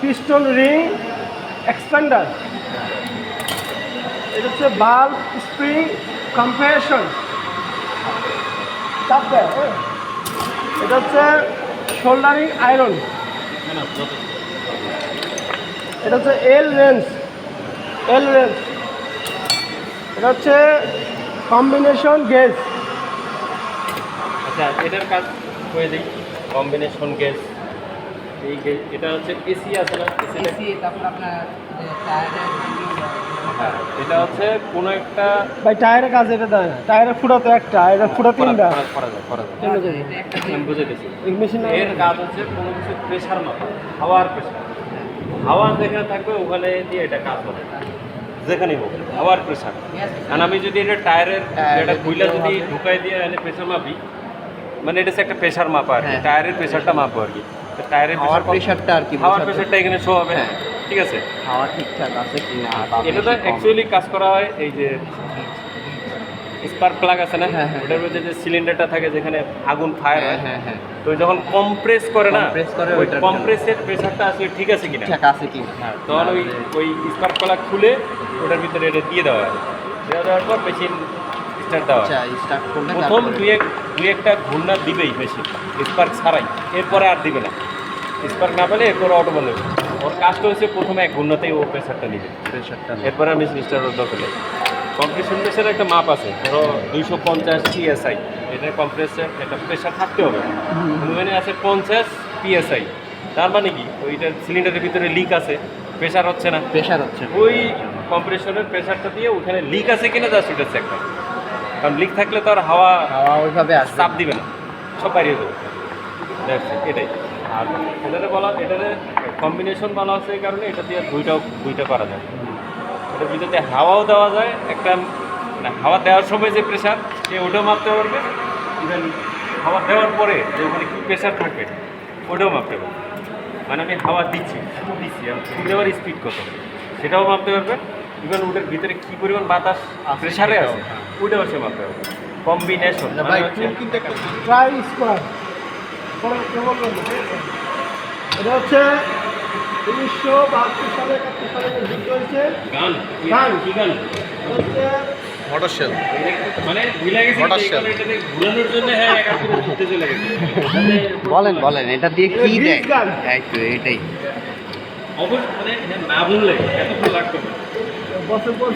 Piston ring expander. এটা হচ্ছে bulb spring compression. চাপ হ্যাঁ। এটা হচ্ছে শোল্ডারিং আয়রন। এটা হচ্ছে এল রেঞ্জ এল রেঞ্জ। এটা হচ্ছে কম্বিনেশন গেজ। আচ্ছা এটার কাজ কম্বিনেশন গ্যাস এই এটা হচ্ছে এসি আছে না? এসি তারপর আপনার হ্যাঁ এটা হচ্ছে কোনো একটা ভাই টায়ারের কাজ এটা দেয় না। টায়ারের ফুটা তো একটা এটা ফুটা তিনটা। করা- করা যায় করা যায়। আমি বুঝে গেছি। মেশিন এর কাজ হচ্ছে কোনো কিছু প্রেশার মাপা হাওয়ার প্রেশার হাওয়া যেখানে থাকবে ওখানে দিয়ে এটা কাজ হবে। যেখানেই হোক হাওয়ার প্রেশার কারণ আমি যদি এটা টায়ারের এটা খুইলা যদি। ঢুকাই দিয়ে এনে প্রেশার মাপি মানে এটা হচ্ছে একটা প্রেশার মাপা আর কি। হ্যাঁ। টায়ারের প্রেশারটা মাপবো আর কি। তো টায়ারের হাওয়ার প্রেশারটা আর কি হাওয়ার প্রেশারটা এখানে শো হবে। হ্যাঁ। ঠিক আছে? হাওয়া ঠিকঠাক আছে কি না এটা তো অ্যাকচুয়ালি কাজ করা হয় এই যে স্পার্ক প্লাগ আছে না? হ্যাঁ, হ্যাঁ। ওটার মধ্যে যে সিলিন্ডারটা থাকে যেখানে আগুন ফায়ার হ্যাঁ হয় হ্যাঁ হ্যাঁ। তো যখন কম্প্রেস করে না Compress করে ওই কম্প্রেসের প্রেসারটা আসলে ঠিক আছে কিনা? ঠিকঠাক আছে কি হ্যাঁ। তখন ওই ওই স্পার্ক প্লাগ খুলে ওটার ভিতরে এটা দিয়ে দেওয়া হয়। দেওয়া দেওয়ার পর মেশিন স্টার্ট দেওয়া আচ্ছা স্টার্ট করলে প্রথম দুই এক দুই একটা ঘূর্ণা দিবেই মেশিন স্পার্ক ছাড়াই। এরপরে আর দিবে না। স্পার্ক না পেলে এরপরে অটো বলে ওর কাজটা হচ্ছে প্রথমে এক ঘূর্ণাতেই ও প্রেশারটা নিবে। প্রেশারটা এরপরে আমি স্টার্ট দরকার কম্প্রেশন প্রেশারের একটা মাপ আছে ধরো দুইশো পঞ্চাশ পিএসআই এটা কম্প্রেসার একটা প্রেশার থাকতে হবে। মানে আছে পঞ্চাশ পিএসআই তার মানে কি? ওইটার সিলিন্ডারের ভিতরে লিক আছে প্রেশার হচ্ছে না। প্রেশার হচ্ছে ওই কম্প্রেশনের প্রেশারটা দিয়ে ওখানে লিক আছে কিনা জাস্ট ওটা চেক করে। কারণ লিক থাকলে তো আর হাওয়া হাওয়া ওইভাবে আসবে চাপ দিবে না। সব বাইরে যাবে। এটাই। আর এটাতে বলা এটাতে কম্বিনেশন বলা আছে এই কারণে এটা দিয়ে দুইটাও দুইটা করা যায়। এটার ভিতরে হাওয়াও দেওয়া যায় একটা মানে হাওয়া দেওয়ার সময় যে প্রেশার সে ওটাও মাপতে পারবে। ইভেন হাওয়া দেওয়ার পরে যে ওখানে কী প্রেশার থাকবে ওটাও মাপতে পারবে। মানে আমি হাওয়া দিচ্ছি শুধু দিচ্ছি আর শুধু দেওয়ার স্পিড কত সেটাও মাপতে পারবে। ইভেন ওটার ভিতরে কী পরিমাণ বাতাস প্রেশারে আছে ওইটাও সে মাপতে পারবে কম্বিনেশন ভাই, ট্রাই স্কোয়ার এটা হচ্ছে উনিশশো বাহাত্তর সালে একাত্তর সালে হয়েছে। গান গান। কি গান? হচ্ছে মোটর মানে ভুলে গেছি ঘুরানোর জন্য হ্যাঁ একাত্তরে ঘুরতে চলে গেছে। বলেন বলেন এটা দিয়ে কি দেয়? এই তো এটাই। অবশ্য মানে না এত লাগতো না। বছর পর